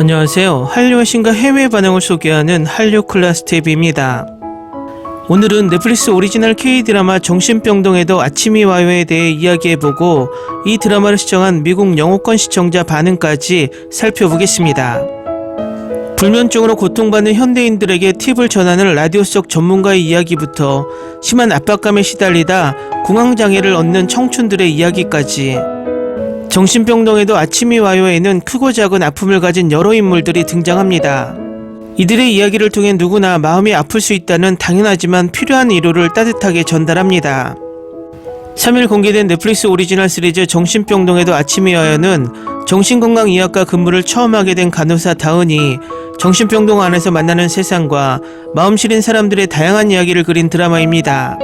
안녕하세요. 한류 신과 해외 반응을 소개하는 한류 클래스 TV입니다. 오늘은 넷플릭스 오리지널 K-드라마 정신병동에도 아침이 와요에 대해 이야기해보고 이 드라마를 시청한 미국 영어권 시청자 반응까지 살펴보겠습니다. 불면증으로 고통받는 현대인들에게 팁을 전하는 라디오 속 전문가의 이야기부터 심한 압박감에 시달리다 공황장애를 얻는 청춘들의 이야기까지 정신병동에도 아침이 와요에는 크고 작은 아픔을 가진 여러 인물들이 등장합니다. 이들의 이야기를 통해 누구나 마음이 아플 수 있다는 당연하지만 필요한 위로를 따뜻하게 전달합니다. 3일 공개된 넷플릭스 오리지널 시리즈 정신병동에도 아침이 와요는 정신건강의학과 근무를 처음 하게 된 간호사 다은이 정신병동 안에서 만나는 세상과 마음 시린 사람들의 다양한 이야기를 그린 드라마입니다.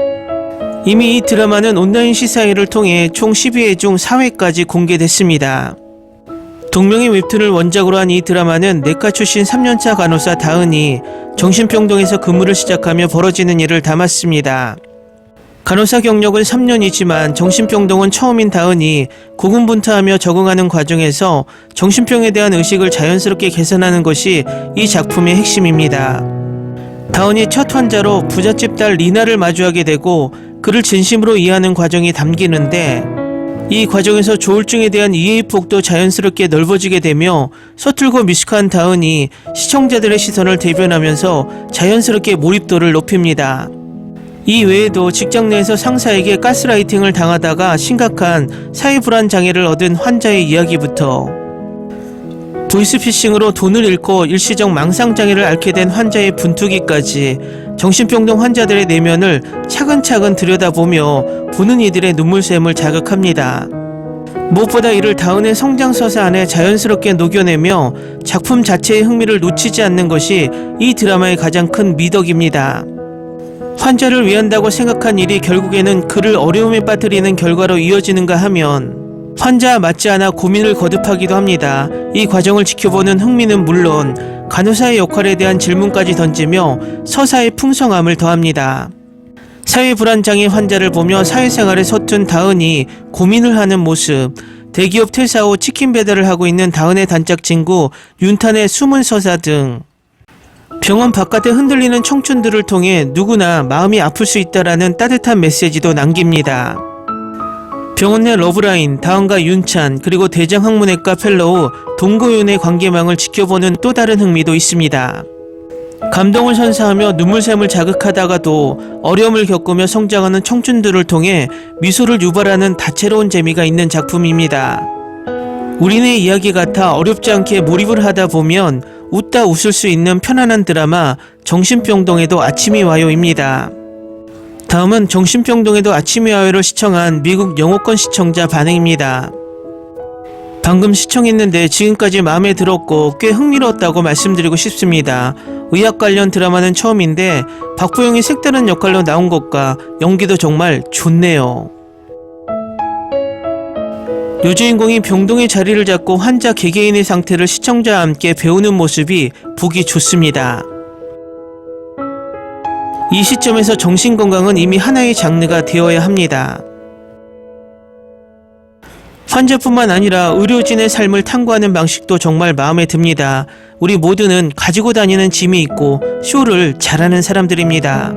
이미 이 드라마는 온라인 시사회를 통해 총 12회 중 4회까지 공개됐습니다. 동명의 웹툰을 원작으로 한 이 드라마는 내과 출신 3년차 간호사 다은이 정신병동에서 근무를 시작하며 벌어지는 일을 담았습니다. 간호사 경력은 3년이지만 정신병동은 처음인 다은이 고군분투하며 적응하는 과정에서 정신병에 대한 의식을 자연스럽게 개선하는 것이 이 작품의 핵심입니다. 다은이 첫 환자로 부잣집 딸 리나를 마주하게 되고 그를 진심으로 이해하는 과정이 담기는데 이 과정에서 조울증에 대한 이해의 폭도 자연스럽게 넓어지게 되며 서툴고 미숙한 다은이 시청자들의 시선을 대변하면서 자연스럽게 몰입도를 높입니다. 이 외에도 직장 내에서 상사에게 가스라이팅을 당하다가 심각한 사회불안 장애를 얻은 환자의 이야기부터 보이스피싱으로 돈을 잃고 일시적 망상장애를 앓게 된 환자의 분투기까지 정신병동 환자들의 내면을 차근차근 들여다보며 보는 이들의 눈물샘을 자극합니다. 무엇보다 이를 다은의 성장서사 안에 자연스럽게 녹여내며 작품 자체의 흥미를 놓치지 않는 것이 이 드라마의 가장 큰 미덕입니다. 환자를 위한다고 생각한 일이 결국에는 그를 어려움에 빠뜨리는 결과로 이어지는가 하면 환자와 맞지 않아 고민을 거듭하기도 합니다. 이 과정을 지켜보는 흥미는 물론 간호사의 역할에 대한 질문까지 던지며 서사의 풍성함을 더합니다. 사회 불안장애 환자를 보며 사회생활에 서툰 다은이 고민을 하는 모습, 대기업 퇴사 후 치킨 배달을 하고 있는 다은의 단짝 친구 윤탄의 숨은 서사 등 병원 바깥에 흔들리는 청춘들을 통해 누구나 마음이 아플 수 있다라는 따뜻한 메시지도 남깁니다. 병원 내 러브라인, 다은과 윤찬, 그리고 대장학문외과 펠로우 동고윤의 관계망을 지켜보는 또 다른 흥미도 있습니다. 감동을 선사하며 눈물샘을 자극하다가도 어려움을 겪으며 성장하는 청춘들을 통해 미소를 유발하는 다채로운 재미가 있는 작품입니다. 우리네 이야기 같아 어렵지 않게 몰입을 하다 보면 웃다 웃을 수 있는 편안한 드라마 정신병동에도 아침이 와요입니다. 다음은 정신병동에도 아침이 와요를 시청한 미국 영어권 시청자 반응입니다. 방금 시청했는데 지금까지 마음에 들었고 꽤 흥미로웠다고 말씀드리고 싶습니다. 의학 관련 드라마는 처음인데 박보영이 색다른 역할로 나온 것과 연기도 정말 좋네요. 여주인공이 병동의 자리를 잡고 환자 개개인의 상태를 시청자와 함께 배우는 모습이 보기 좋습니다. 이 시점에서 정신건강은 이미 하나의 장르가 되어야 합니다. 환자뿐만 아니라 의료진의 삶을 탐구하는 방식도 정말 마음에 듭니다. 우리 모두는 가지고 다니는 짐이 있고 쇼를 잘하는 사람들입니다.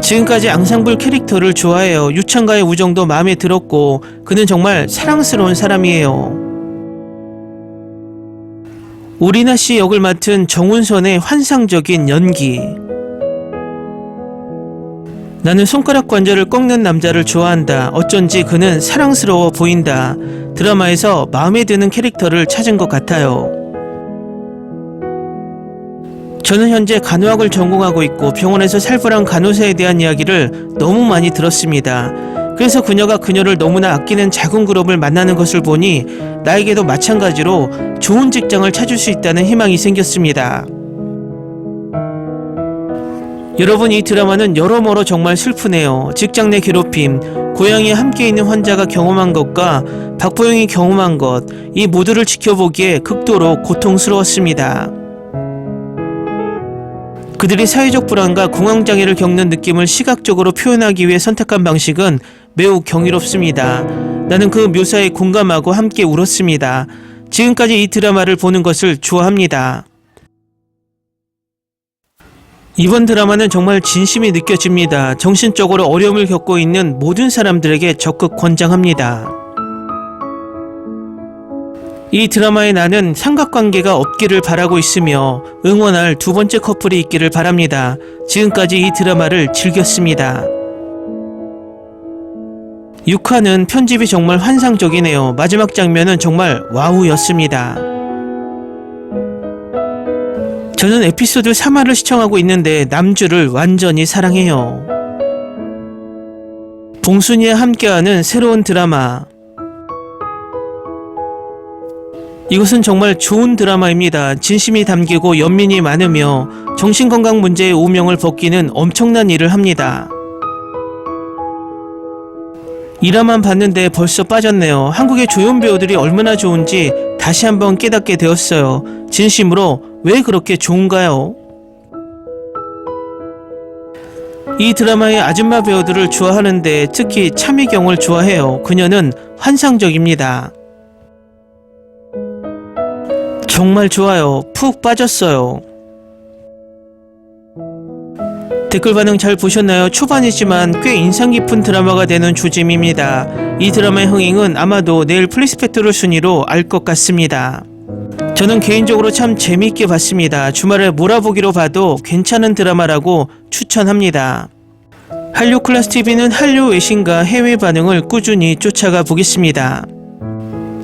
지금까지 앙상블 캐릭터를 좋아해요. 유창가의 우정도 마음에 들었고 그는 정말 사랑스러운 사람이에요. 오리나 씨 역을 맡은 정운선의 환상적인 연기. 나는 손가락 관절을 꺾는 남자를 좋아한다. 어쩐지 그는 사랑스러워 보인다. 드라마에서 마음에 드는 캐릭터를 찾은 것 같아요. 저는 현재 간호학을 전공하고 있고 병원에서 살벌한 간호사에 대한 이야기를 너무 많이 들었습니다. 그래서 그녀가 그녀를 너무나 아끼는 작은 그룹을 만나는 것을 보니 나에게도 마찬가지로 좋은 직장을 찾을 수 있다는 희망이 생겼습니다. 여러분 이 드라마는 여러모로 정말 슬프네요. 직장 내 괴롭힘, 고향에 함께 있는 환자가 경험한 것과 박보영이 경험한 것, 이 모두를 지켜보기에 극도로 고통스러웠습니다. 그들이 사회적 불안과 공황장애를 겪는 느낌을 시각적으로 표현하기 위해 선택한 방식은 매우 경이롭습니다. 나는 그 묘사에 공감하고 함께 울었습니다. 지금까지 이 드라마를 보는 것을 좋아합니다. 이번 드라마는 정말 진심이 느껴집니다. 정신적으로 어려움을 겪고 있는 모든 사람들에게 적극 권장합니다. 이 드라마에 나는 삼각관계가 없기를 바라고 있으며 응원할 두 번째 커플이 있기를 바랍니다. 지금까지 이 드라마를 즐겼습니다. 6화는 편집이 정말 환상적이네요. 마지막 장면은 정말 와우였습니다. 저는 에피소드 3화를 시청하고 있는데 남주를 완전히 사랑해요. 봉순이와 함께하는 새로운 드라마. 이것은 정말 좋은 드라마입니다. 진심이 담기고 연민이 많으며 정신건강 문제의 오명을 벗기는 엄청난 일을 합니다. 이라만 봤는데 벌써 빠졌네요. 한국의 조연 배우들이 얼마나 좋은지 다시 한번 깨닫게 되었어요. 진심으로 왜 그렇게 좋은가요? 이 드라마의 아줌마 배우들을 좋아하는데 특히 차미경을 좋아해요. 그녀는 환상적입니다. 정말 좋아요. 푹 빠졌어요. 댓글 반응 잘 보셨나요? 초반이지만 꽤 인상 깊은 드라마가 되는 조짐입니다. 이 드라마의 흥행은 아마도 내일 플리스펙트로 순위로 알 것 같습니다. 저는 개인적으로 참 재미있게 봤습니다. 주말에 몰아보기로 봐도 괜찮은 드라마라고 추천합니다. 한류 클래스 TV는 한류 외신과 해외 반응을 꾸준히 쫓아가 보겠습니다.